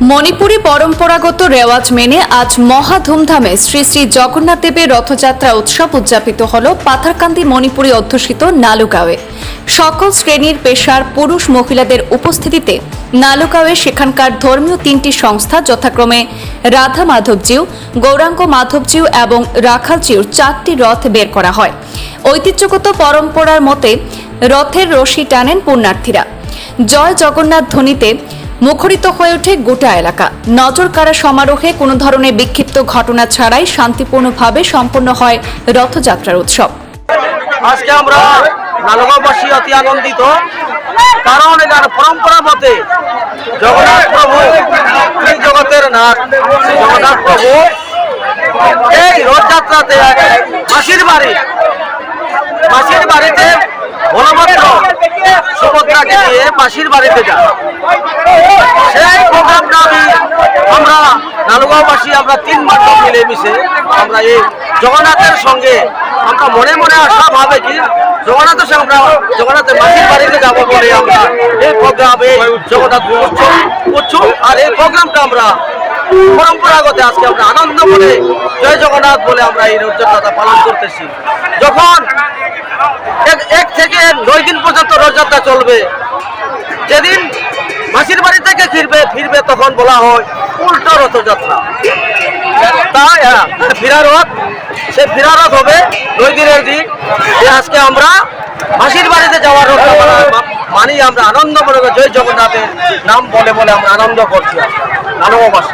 মণিপুরি পরম্পরাগত রেওয়াজ মেনে আজ মহা ধুমধামে শ্রী শ্রী জগন্নাথ দেবের রথযাত্রা উৎসব উদযাপিত হল পাথারকান্দি মণিপুরি অধ্যুষিত নালুগাঁওয়ে। সকল শ্রেণির পেশার পুরুষ মহিলাদের উপস্থিতিতে নালুগাঁওয়ে সেখানকার ধর্মীয় তিনটি সংস্থা যথাক্রমে রাধা মাধবজিউ, গৌরাঙ্গ মাধবজিউ এবং রাখালজিউর চারটি রথ বের করা হয়। ঐতিহ্যগত পরম্পরার মতে রথের রশি টানেন পুণ্যার্থীরা। জয় জগন্নাথ ধ্বনিতে মুখরিত হয়ে ওঠে গোটা এলাকা। নজর কাড়া সমারোহে কোনো ধরনের বিক্ষিপ্ত ঘটনা ছাড়াই শান্তিপূর্ণভাবে সম্পন্ন হয় রথযাত্রার উৎসব। আজকে আমরা নালগাঁওবাসী অতি আনন্দিত, কারণ এটার পরম্পরা মতে জগন্নাথ প্রভু জগতের নাথ জগন্নাথ প্রভু। এই রথযাত্রাতে মাসির বাড়ি মাসির বাড়িতে মাসির বাড়িতে প্রোগ্রামটা আমি আমরা আমরা তিন মাত্র মিলেমিশে আমরা জগন্নাথের সঙ্গে আমরা মনে মনে আশা ভাবে কি জগন্নাথের সঙ্গে আমরা জগন্নাথের মাসির বাড়িতে যাব বলে আমরা এই প্রোগ্রামে জগন্নাথ উৎসব আর এই প্রোগ্রামটা আমরা পরম্পরাগত আজকে আমরা আনন্দ করে জয় জগন্নাথ বলে আমরা এই রথযাত্রাটা পালন করতেছি। যখন এক- থেকে নয় দিন পর্যন্ত রথযাত্রা চলবে। যেদিন মাসির বাড়ি থেকে ফিরবে ফিরবে তখন বলা হয় উল্টো রথযাত্রা। তাই হ্যাঁ, ফিরা রথ সে ফিরা রথ হবে দুই দিনের দিন। যে আজকে আমরা মাসির বাড়িতে যাওয়ার রথ মানি আমরা আনন্দ করি জয় জগন্নাথের নাম বলে বলে আমরা আনন্দ করছি। নানবাসী